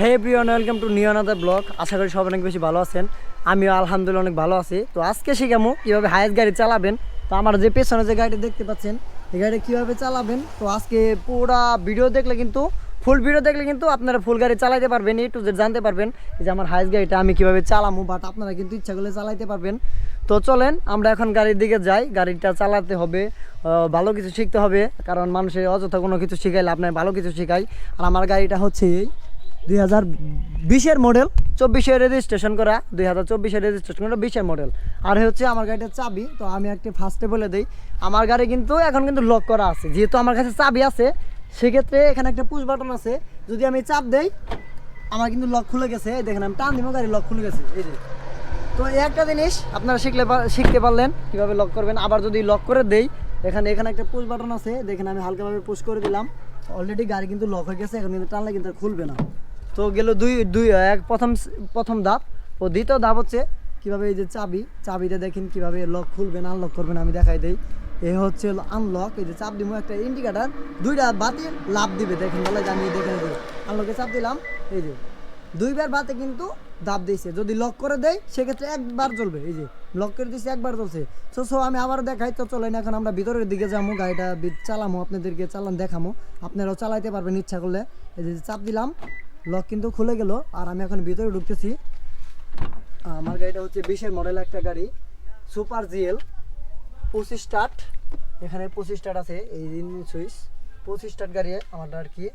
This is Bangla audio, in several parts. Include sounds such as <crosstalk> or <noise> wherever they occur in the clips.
Hey Priyon welcome to new another blog আশা করি সব অনেক বেশি ভালো আছেন। আমিও আলহামদুলিল্লাহ অনেক ভালো আছি। তো আজকে শিখামো কীভাবে হায়েস্ট গাড়ি চালাবেন। তো আমার যে পেছনে যে গাড়িটা দেখতে পাচ্ছেন, এই গাড়ি কীভাবে চালাবেন। তো আজকে পুরা ভিডিও দেখলে কিন্তু ফুল ভিডিও দেখলে কিন্তু আপনারা ফুল গাড়ি চালাইতে পারবেন এই টু জেড জানতে পারবেন যে আমার হায়েস্ট গাড়িটা আমি কীভাবে চালামো বাট আপনারা কিন্তু ইচ্ছা করলে চালাইতে পারবেন। তো চলেন, আমরা এখন গাড়ির দিকে যাই। গাড়িটা চালাতে হবে ভালো কিছু শিখতে হবে। কারণ মানুষের অযথা কোনো কিছু শিখাইলে আপনার ভালো কিছু শিখাই আর আমার গাড়িটা হচ্ছে এই। দুই হাজার বিশের মডেল চব্বিশে রেজিস্ট্রেশন করা, দুই হাজার চব্বিশে রেজিস্ট্রেশন করা বিশের মডেল আর হচ্ছে আমার গাড়িটার চাবি, তো আমি একটি ফার্স্টে বলে দিই, আমার গাড়ি কিন্তু এখন কিন্তু লক করা আছে। যেহেতু আমার কাছে চাবি আছে, সেক্ষেত্রে এখানে একটা পুশ বাটন আছে। যদি আমি চাপ দেই, আমার কিন্তু লক খুলে গেছে। দেখেন, আমি টান দিব, গাড়ি লক খুলে গেছে। এই যে। তো এই একটা জিনিস আপনারা শিখলে শিখতে পারলেন, কীভাবে লক করবেন। আবার যদি লক করে দেই, এখানে এখানে একটা পুশ বাটন আছে। দেখেন, আমি হালকাভাবে পুশ করে দিলাম। অলরেডি গাড়ি কিন্তু লক হয়ে গেছে, এখন কিন্তু টানলে কিন্তু খুলবে না। তো গেল দুই দুই, এক, প্রথম প্রথম ধাপ। ও দ্বিতীয় ধাপ হচ্ছে কীভাবে এই যে চাবি, চাবিটা দেখেন কীভাবে লক খুলবেন আনলক করবেন, আমি দেখাই দিই। এ হচ্ছে আনলক এই যে চাপ দিব একটা ইন্ডিকেটার দুইটা বাতি লাভ দিবে, দেখেন, বলে যে আমি দেখে দিই আনলকে চাপ দিলাম, এই যে। দুইবার বাতে কিন্তু দাব দিয়েছে যদি লক করে দেয় সেক্ষেত্রে একবার চলবে এই যে। লক করে দিয়েছে একবার চলছে সো সো আমি আবার দেখাই, তো চলেন, এখন আমরা ভিতরের দিকে যাব গাড়িটা চালামো, আপনাদেরকে চালান দেখামো। আপনারাও চালাইতে পারবেন, ইচ্ছা করলে। এই যে চাপ দিলাম লক কিন্তু খুলে গেল, আর আমি এখন ভিতরে ঢুকতেছি। আমার গাড়িটা হচ্ছে বিশের মডেল একটা গাড়ি সুপার জিএল পঁচিশ স্টার্ট এখানে পঁচিশ স্টার্ট আছে, এই সুইচ পঁচিশ স্টার্ট গাড়ি আমার আর কি।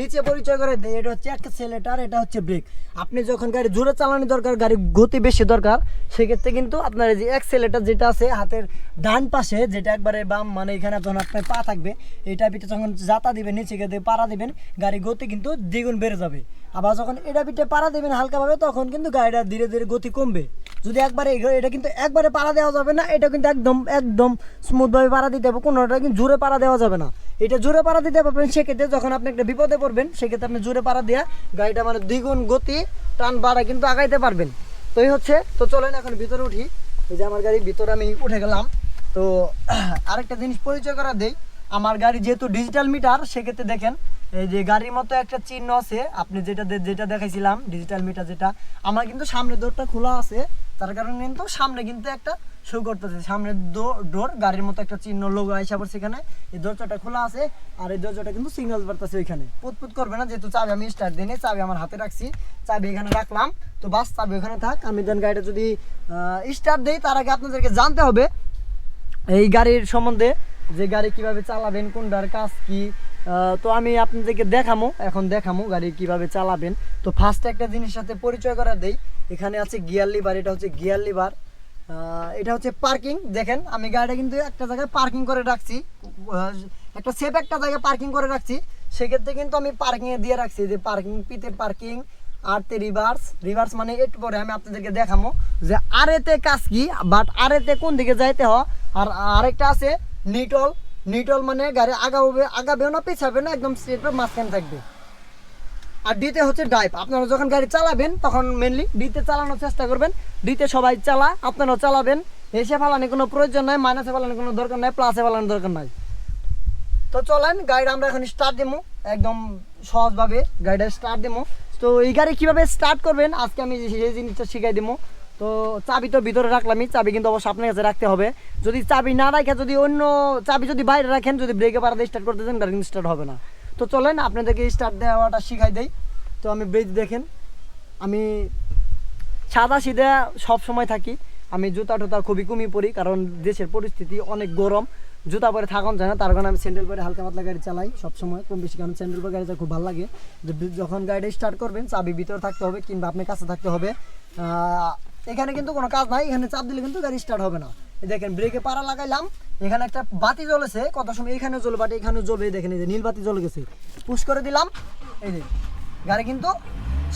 নিচে পরিচয় করে দেয় এটা হচ্ছে অ্যাক্সেলেটার এটা হচ্ছে ব্রেক আপনি যখন গাড়ি জোরে চালানো দরকার গাড়ি গতি বেশি দরকার, সেক্ষেত্রে কিন্তু আপনার এই যে অ্যাক্সেলেটার যেটা আছে, হাতের ডান পাশে, যেটা একবারে বাম মানে এখানে যখন আপনার পা থাকবে এটা পিঠে যখন যাতা দিবেন, নিচে গিয়ে পাড়া দিবেন গাড়ি গতি কিন্তু দ্বিগুণ বেড়ে যাবে। আবার যখন এটা পিঠে পাড়া দেবেন হালকাভাবে, তখন কিন্তু গাড়িটা ধীরে ধীরে গতি কমবে। যদি একবারে এটা কিন্তু একবারে পাড়া দেওয়া যাবে না, এটা কিন্তু একদম একদম স্মুথভাবে পাড়া দিতে হবে। কোনোটা কিন্তু জোরে পাড়া দেওয়া যাবে না। এটা জোরে পাড়া দিতে পারবেন, সেক্ষেত্রে যখন আপনি একটা বিপদে পড়বেন, সেক্ষেত্রে আপনি জোরে পাড়া দেওয়া গাড়িটা মানে দ্বিগুণ গতি, টান বাড়া কিন্তু আগাইতে পারবেন। তো এই হচ্ছে, তো চলেন এখন ভিতরে উঠি। এই যে আমার গাড়ির ভিতরে আমি উঠে গেলাম। তো <clears throat> আরেকটা জিনিস পরিচয় করা দেই। আমার গাড়ি যেহেতু ডিজিটাল মিটার সেক্ষেত্রে দেখেন, এই যে গাড়ির মতো একটা চিহ্ন আছে। আপনি যেটা যেটা দেখাইছিলাম ডিজিটাল মিটার যেটা, আমার কিন্তু সামনে দোরটা খোলা আছে। তার কারণে কিন্তু সামনে কিন্তু একটা শো করতেছে। সামনে ডোর, গাড়ির মতো একটা চিহ্ন লোগো আইসা পড়ছে এখানে। এই দরজাটা খোলা আছে আর এই দরজাটা কিন্তু সিগন্যাল বাড়তেছে ওইখানে। পুতপুত করবে না, যেহেতু চাবি আমি স্টার্ট দিই চাবি আমার হাতে রাখছি। চাবি এখানে রাখলাম। তো বাস, চাবি ওখানে থাক। আমি দেন গাড়িটা যদি স্টার্ট দিই, তার আগে আপনাদেরকে জানতে হবে, এই গাড়ির সম্বন্ধে যে গাড়ি কীভাবে চালাবেন, কোনটার কাজ কি তো আমি আপনাদেরকে দেখামো। এখন দেখামো গাড়ি কীভাবে চালাবেন। তো ফার্স্ট একটা জিনিস সাথে পরিচয় করা দেই। এখানে আছে গিয়ার লিভার, এটা হচ্ছে গিয়ার লিভার। এটা হচ্ছে পার্কিং। দেখেন, আমি গাড়িটা কিন্তু একটা জায়গায় পার্কিং করে রাখছি। একটা সেফ একটা জায়গায় পার্কিং করে রাখছি। সেক্ষেত্রে কিন্তু আমি পার্কিংয়ে দিয়ে রাখছি। যে পার্কিং পিতে পার্কিং আরতে রিভার্স রিভার্স মানে একটু পরে আমি আপনাদেরকে দেখাবো যে আরেতে কাজ কি বাট আরেতে কোন দিকে যাইতে হয়? আর আরেকটা আছে নিটল নিটল মানে গাড়ি আগাবে, আগাবেও না, পিছাবে না, একদম স্ট্রেট মাঝখানে থাকবে। আর ডিতে হচ্ছে ড্রাইভ আপনারা যখন গাড়ি চালাবেন, তখন মেনলি ডিতে চালানোর চেষ্টা করবেন। ডিতে সবাই চালা, আপনারাও চালাবেন। এসে ফেলানোর কোনো প্রয়োজন নাই মাইনাসে ফেলানোর কোনো দরকার নাই প্লাসে ফেলানোর দরকার নাই। তো চলেন গাড়িটা আমরা এখন স্টার্ট দেবো একদম সহজভাবে গাড়িটা স্টার্ট দেবো তো এই গাড়ি কীভাবে স্টার্ট করবেন? আজকে আমি সেই জিনিসটা শিখাই দেবো তো চাবি তো ভিতরে রাখলামই চাবি কিন্তু অবশ্যই আপনার কাছে রাখতে হবে। যদি চাবি না রাখে, যদি অন্য চাবি যদি বাইরে রাখেন, যদি ব্রেকে পাড়া স্টার্ট করতে চান, গাড়ি কিন্তু স্টার্ট হবে না। তো চলেন, আপনাদেরকে স্টার্ট দেওয়াটা শিখাই দেই। তো আমি ব্রিজ দেখেন, আমি সাদা সিধা সব সময় থাকি। আমি জুতা টুতা খুবই কমিয়ে পরি, কারণ দেশের পরিস্থিতি অনেক গরম। জুতা পরে থাকুন যায় না, তার কারণে আমি স্যান্ডেল পরে হালকা পাতলা গাড়ি চালাই সবসময়। কম বেশি, কারণ স্যান্ডেল পরে গাড়িটা খুব ভালো লাগে। যখন গাড়িটা স্টার্ট করবেন, চাবি ভিতরে থাকতে হবে কিংবা আপনার কাছে থাকতে হবে। এখানে কিন্তু কোনো কাজ নাই, এখানে চাপ দিলে কিন্তু গাড়ি স্টার্ট হবে না। দেখেন ব্রেকে পাড়া লাগাইলাম, এখানে একটা বাতি জ্বলেছে, কত সময় এখানে জ্বলবে, বাটি এখানে জ্বলবে দেখেন, এই যে নীল বাতি জ্বলে গেছে। পুশ করে দিলাম, এই যে, গাড়ি কিন্তু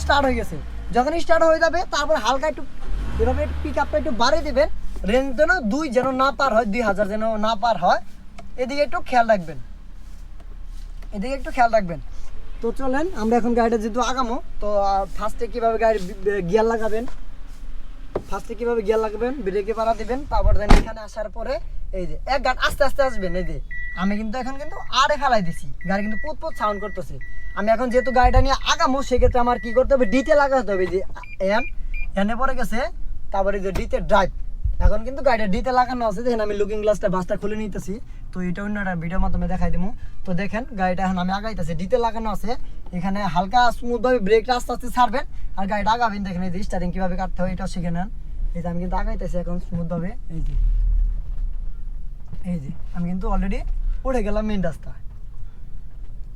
স্টার্ট হয়ে গেছে। যখন স্টার্ট হয়ে যাবে, তারপর হালকা একটু, এভাবে পিক আপটা একটু বাড়িয়ে দেবেন রেঞ্জ যেন দুই যেন না পার হয়, দুই হাজার যেন না পার হয়, এদিকে একটু খেয়াল রাখবেন। এদিকে একটু খেয়াল রাখবেন। তো চলেন, আমরা এখন গাড়িটা যেহেতু আগামো, তো ফার্স্টে কীভাবে গাড়ি গিয়ার লাগাবেন? ফার্স্টে কীভাবে গিয়ার লাগাবেন? ব্রেকে পাড়া দিবেন, তারপর দেন এখানে আসার পরে, এই যে, এক গান আস্তে আস্তে আসবেন, এই যে, আমি কিন্তু এখন কিন্তু আরে ফেলাই দিছি। গাড়ি কিন্তু পুত পুত সাউন্ড করতেছে। আমি এখন যেহেতু গাড়িটা নিয়ে আগামো, সেক্ষেত্রে আমার কি করতে হবে? ডিতে লাগাতে হবে যে এন এনে পরে গেছে, তারপরে যে ডিতে ড্রাইভ এখন কিন্তু গাড়িটা ডিতে লাগানো আছে। দেখেন আমি লুকিং গ্লাসটা বাসটা খুলে নিতেছি। তো এটা অন্য একটা ভিডিওর মাধ্যমে দেখাই দেবো তো দেখেন, গাড়িটা এখন আমি আগাইতেছি। ডিতে লাগানো আছে। এখানে হালকা স্মুথ ভাবে ব্রেকটা আস্তে আস্তে ছাড়বেন। আর গাড়িটা আগাবেন, দেখেন এই যে স্টারিং কীভাবে কাটতে হয়, এটাও শিখে নেন। এই যে আমি কিন্তু আগাইতেছি এখন স্মুথ ভাবে এই যে। এই যে, আমি কিন্তু অলরেডি উঠে গেলাম মেন রাস্তা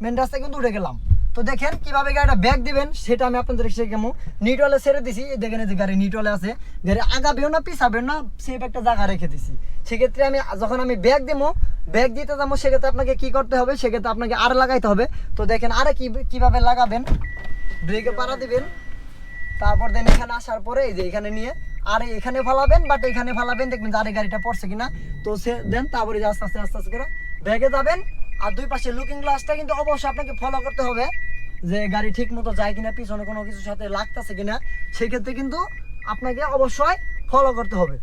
মেন রাস্তায় কিন্তু উঠে গেলাম। তো দেখেন কীভাবে গাড়িটা ব্যাগ দিবেন, সেটা আমি আপনাদের শেখামো। নিটলে ছেড়ে দিছি দেখেন যে গাড়ি নিটলে আছে। গাড়ি আগাবেও না, পিছাবেও না সেফ একটা জায়গা রেখে দিছি। সেক্ষেত্রে আমি যখন আমি ব্যাগ দেবো ব্যাগ দিতে যাব, সেক্ষেত্রে আপনাকে কি করতে হবে? সেক্ষেত্রে আপনাকে আর লাগাইতে হবে। তো দেখেন আরে কি, কীভাবে লাগাবেন? ব্রেকে পাড়া দিবেন। তারপর দেন এখানে আসার পরে এই যে এখানে নিয়ে আর এখানে ফালাবেন বাট এখানে ফালাবেন, দেখবেন যে গাড়িটা পড়ছে কিনা। তো সে দেন তারপরে আস্তে আস্তে আস্তে আস্তে করে ব্যাগে যাবেন। আর দুই পাশে লুকিং গ্লাসটা কিন্তু অবশ্যই আপনাকে ফলো করতে হবে। যে গাড়ি ঠিক মতো যায় কিনা, পিছনে কোনো কিছুর সাথে লাগতেছে কিনা, সেক্ষেত্রে কিন্তু আপনাকে অবশ্যই ফলো করতে হবে।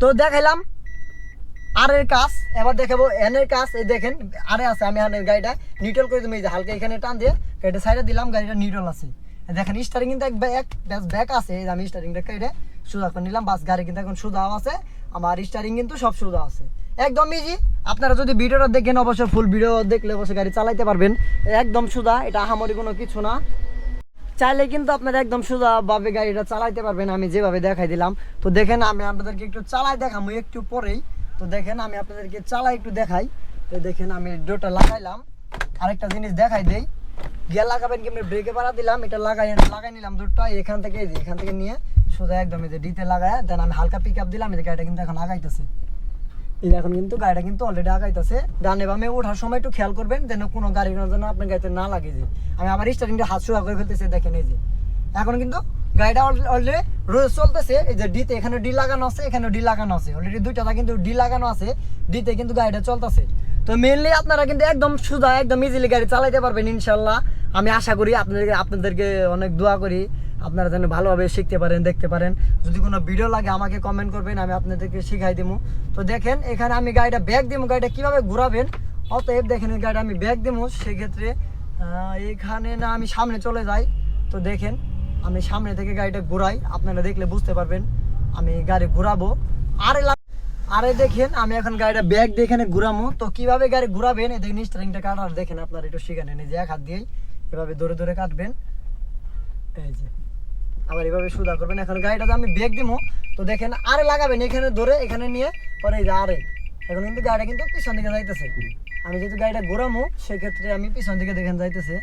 তো দেখাইলাম আর এর কাজ, এবার দেখাবো এন এর কাজ। এই দেখেন, আরে আছে, আমি এখানে গাড়িটা নিউট্রাল করে যে হালকা এখানে টান দিয়ে গাড়িটা সাইডে দিলাম, গাড়িটা নিউট্রাল আছে। দেখেন স্টারিং কিন্তু এক ব্যাক ব্যাস ব্যাক আছে। এই আমি স্টারিংটা কেটে সুদা করে নিলাম, বাস গাড়ি কিন্তু এখন সুদাও আছে। আমার স্টারিং কিন্তু সব সুদা আছে। একদম ইজি আপনারা যদি ভিডিওটা দেখেন, অবশ্যই ফুল ভিডিও দেখলে অবশ্যই গাড়ি চালাইতে পারবেন। একদম সুদা এটা আহামরি কোনো কিছু না। চাইলে কিন্তু আপনারা একদম সোজা ভাবে গাড়িটা চালাইতে পারবেন, আমি যেভাবে দেখাই দিলাম। তো দেখেন, আমি আপনাদেরকে একটু চালাই দেখাবো একটু পরেই। তো দেখেন, আমি আপনাদেরকে চালাই একটু দেখাই। তো দেখেন, আমি ডোটা লাগাইলাম। আরেকটা জিনিস দেখাই দেই। গিয়া লাগাবেন কেমনি ব্রেকে পাড়া দিলাম। এটা লাগাই লাগাই নিলাম দুধটা, এখান থেকে এখান থেকে নিয়ে সোজা একদম এই যে ডিতে লাগায়, দেন আমি হালকা পিক আপ দিলাম, এই যে গাড়িটা কিন্তু এখন আগাইতেছে। কিন্তু গাড়িটা কিন্তু অলরেডি আগাইতেছে। ডানে বামে ওঠার সময় একটু খেয়াল করবেন যেন কোনো যেন আপনার গাড়িতে না লাগে যে। আমি আবার হাত সোজা করে দেখেন এই যে। এখন কিন্তু গাড়িটা অলরেডি রোজ চলতেছে, এই যে ডিতে এখানে ডি লাগানো আছে, এখানে ডি লাগানো আছে। অলরেডি কিন্তু ডি লাগানো আছে ডিতে কিন্তু গাড়িটা চলতেছে। তো মেনলি আপনারা কিন্তু একদম সুদা একদম ইজিলি গাড়ি চালাইতে পারবেন ইনশাল্লাহ আমি আশা করি আপনাদেরকে আপনাদেরকে অনেক দোয়া করি। আপনারা যেন ভালোভাবে শিখতে পারেন, দেখতে পারেন। যদি কোনো ভিডিও লাগে, আমাকে কমেন্ট করবেন, আমি আপনাদেরকে শিখাই দিব তো দেখেন, এখানে আমি গাড়িটা ব্যাগ দিব গাড়িটা কীভাবে ঘুরাবেন? অতএব দেখেন গাড়িটা আমি ব্যাগ দিব সেক্ষেত্রে এখানে না, আমি সামনে চলে যাই। তো দেখেন, আমি সামনে থেকে গাড়িটা ঘুরাই। আপনারা দেখলে বুঝতে পারবেন, আমি গাড়ি ঘুরাবো। আরে আরে দেখেন, আমি এখন গাড়িটা ব্যাগ দিয়ে ঘুরামো। তো কীভাবে গাড়ি ঘুরাবেন? এই দেখেন স্টারিংটা কাটার। দেখেন, আপনারা একটু শিখে নেন। যে এক হাত দিয়েই এভাবে ধরে ধরে কাটবেন। এই যে আবার এভাবে সুদা করবেন। এখন গাড়িটাতে আমি ব্রেক দিব তো দেখেন আরে লাগাবেন এখানে ধরে, এখানে নিয়ে, পরে এই যে আরে। এখন কিন্তু গাড়িটা কিন্তু পিছন দিকে যাইতেছে। আমি যেহেতু গাড়িটা ঘোরামো, সেক্ষেত্রে আমি পিছন দিকে দেখেন যাইতেছে।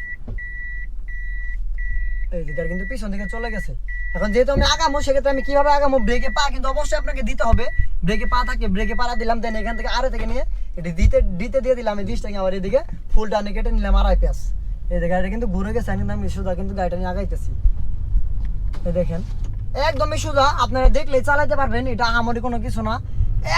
এই যে গাড়ি কিন্তু পিছন দিকে চলে গেছে। এখন যেহেতু আমি আগামো, সেক্ষেত্রে আমি কীভাবে আগামো? ব্রেকে পা কিন্তু অবশ্যই আপনাকে দিতে হবে। ব্রেকে পা থাকে, ব্রেকে পাড়া দিলাম, দেন এখান থেকে আরে থেকে নিয়ে এটি দিতে দিতে দিয়ে দিলাম আমি দিস থেকে আবার এদিকে ফুল ডানে কেটে নিলাম আড়াই পেঁয়াজ এই যে গাড়িটা কিন্তু ঘুরে গেছে আমি কিন্তু আমি সুদা কিন্তু গাড়িটা নিয়ে আগাইতেছি। এই দেখেন। একদমই সোজা, আপনারা দেখলেই চালাইতে পারবেন, এটা আহামরি কোনো কিছু না।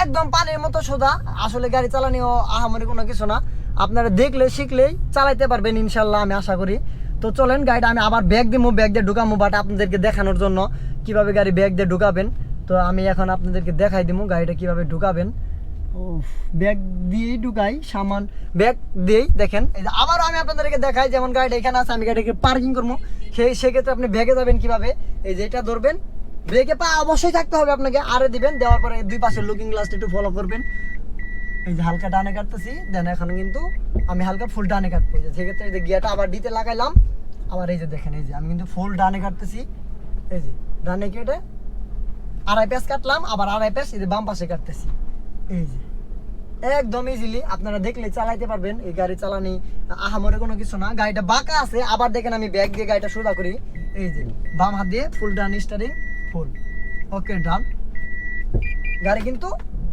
একদম পানির মতো সোজা, আসলে গাড়ি চালানিও আহামরি কোনো কিছু না। আপনারা দেখলে, শিখলেই চালাইতে পারবেন ইনশাল্লাহ আমি আশা করি। তো চলেন, গাড়িটা আমি আবার ব্যাগ দিব ব্যাগ দিয়ে ঢুকামো বাট আপনাদেরকে দেখানোর জন্য কীভাবে গাড়ি ব্যাগ দিয়ে ঢুকাবেন। তো আমি এখন আপনাদেরকে দেখাই দিব গাড়িটা কীভাবে ঢুকাবেন। ব্যাগ দিয়েই ঢুকাই, সামান, ব্যাগ দিয়েই, দেখেন, এই যে আবারও আমি আপনাদেরকে দেখাই, যেমন গাড়িটা এখানে আছে, আমি গাড়িটাকে পার্কিং করব। সেই সেক্ষেত্রে আপনি ব্যাগে যাবেন কীভাবে? এই যে এটা ধরবেন, ব্রেকে পা অবশ্যই থাকতে হবে আপনাকে, আরে দিবেন, দেওয়ার পরে দুই পাশে লুকিং গ্লাসটা একটু ফলো করবেন। এই যে হালকা ডানে কাটতেছি, দেন এখন কিন্তু আমি হালকা ফুল ডানে কাটবো। এই যে সেক্ষেত্রে এই যে গিয়াটা আবার দিতে লাগাইলাম, আবার এই যে দেখেন, এই যে আমি কিন্তু ফুল ডানে কাটতেছি। এই যে, ডানে কেটে আড়াই পেঁয়াজ কাটলাম, আবার আড়াই পেঁয়াজ এই যে বাম পাশে কাটতেছি। এই যে। একদম ইজিলি আপনারা দেখলে চালাইতে পারবেন, এই গাড়ি চালানি, আহামরে কোনো কিছু না। গাড়িটা বাঁকা আছে, আবার দেখেন আমি ব্যাগ দিয়ে গাড়িটা সোজা করি। এই যে, বাম হাত দিয়ে ফুল ডান স্টারিং ফুল ওকে ডান গাড়ি কিন্তু,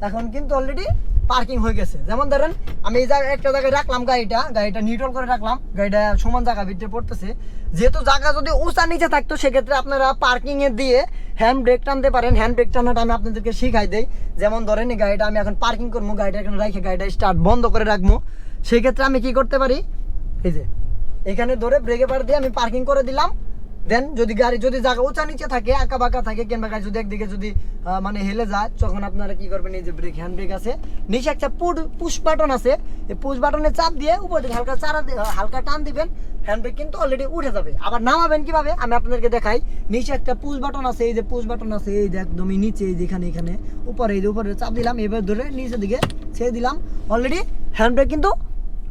এখন কিন্তু অলরেডি পার্কিং হয়ে গেছে। যেমন ধরেন, আমি এই জায়গায় একটা জায়গায় রাখলাম গাড়িটা গাড়িটা নিউট্রাল করে রাখলাম, গাড়িটা সমান জায়গা ভিতরে পড়তেছে। যেহেতু জায়গা যদি উঁচা নিচে থাকতো, সেক্ষেত্রে আপনারা পার্কিং এ দিয়ে হ্যান্ড ব্রেক টানতে পারেন। হ্যান্ড ব্রেক টানাটা আমি আপনাদেরকে শিখাই দেই। যেমন ধরেন, এই গাড়িটা আমি এখন পার্কিং করব, গাড়িটা এখানে রেখে গাড়িটা স্টার্ট বন্ধ করে রাখব। সেক্ষেত্রে আমি কি করতে পারি? এই যে, এখানে ধরে ব্রেকে পার দিয়ে আমি পার্কিং করে দিলাম। দেন যদি গাড়ি, যদি জায়গা উঁচা নিচে থাকে আঁকা বাঁকা থাকে, কিংবা গাড়ি যদি একদিকে যদি মানে হেলে যায়, তখন আপনারা কি করবেন? এই যে ব্রেক হ্যান্ড ব্রেক আছে। নিচে একটা পুড পুশ বাটন আছে। এই পুশ বাটনে চাপ দিয়ে উপর দিকে হালকা চারা হালকা টান দিবেন। হ্যান্ড ব্রেক কিন্তু অলরেডি উঠে যাবে। আবার নামাবেন কীভাবে? আমি আপনাদেরকে দেখাই। নিচে একটা পুশ বাটন আছে, এই যে পুশ বাটন আছে, এই যে একদমই নিচে, এই যেখানে এখানে উপরে, এই যে উপরে চাপ দিলাম, এবার ধরে নিচের দিকে ছেড়ে দিলাম। অলরেডি হ্যান্ড ব্রেক কিন্তু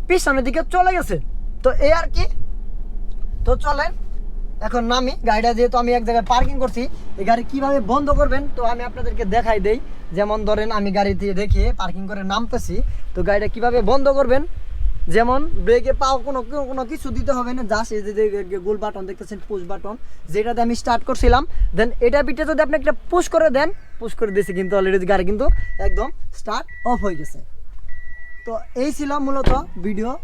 পিছনের দিকে চলে গেছে। তো এই আর কি? তো চলেন এখন নামি, গাড়িটা যেহেতু আমি এক জায়গায় পার্কিং করছি, এই গাড়ি কীভাবে বন্ধ করবেন, তো আমি আপনাদেরকে দেখাই দেই। যেমন ধরেন, আমি গাড়িতে দেখিয়ে পার্কিং করে নামতেছি, তো গাড়িটা কীভাবে বন্ধ করবেন? যেমন ব্রেকে পাও কোনো, কোনো- কিছু দিতে হবে না যে যে গোল বাটন দেখতেছেন পুশ বাটন যেটাতে আমি স্টার্ট করছিলাম। দেন এটা পিঠে যদি আপনি একটা পুশ করে দেন পুশ করে দিয়েছি কিন্তু অলরেডি গাড়ি কিন্তু একদম স্টার্ট অফ হয়ে গেছে। তো এই ছিল মূলত ভিডিও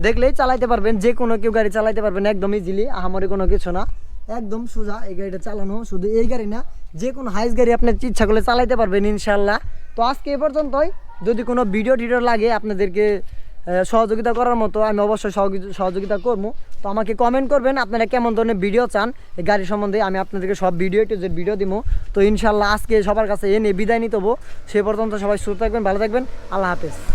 দেখলেই চালাইতে পারবেন, যে কোনো কেউ গাড়ি চালাইতে পারবেন, একদম ইজিলি আহামরি কোনো কিছু না। একদম সোজা এই গাড়িটা চালানো, শুধু এই গাড়ি না, যে কোনো হাইস গাড়ি আপনার ইচ্ছা করলে চালাইতে পারবেন ইনশাল্লাহ তো আজকে এ পর্যন্তই। যদি কোনো ভিডিও টিডিও লাগে আপনাদেরকে সহযোগিতা করার মতো, আমি অবশ্যই সহযোগি- সহযোগিতা করব। তো আমাকে কমেন্ট করবেন, আপনারা কেমন ধরনের ভিডিও চান এই গাড়ি সম্বন্ধে, আমি আপনাদেরকে সব ভিডিও জেড ভিডিও দিব তো ইনশাল্লাহ আজকে সবার কাছে এনে বিদায় নিতে হব। সে পর্যন্ত সবাই সুস্থ থাকবেন, ভালো থাকবেন। আল্লাহ হাফেজ।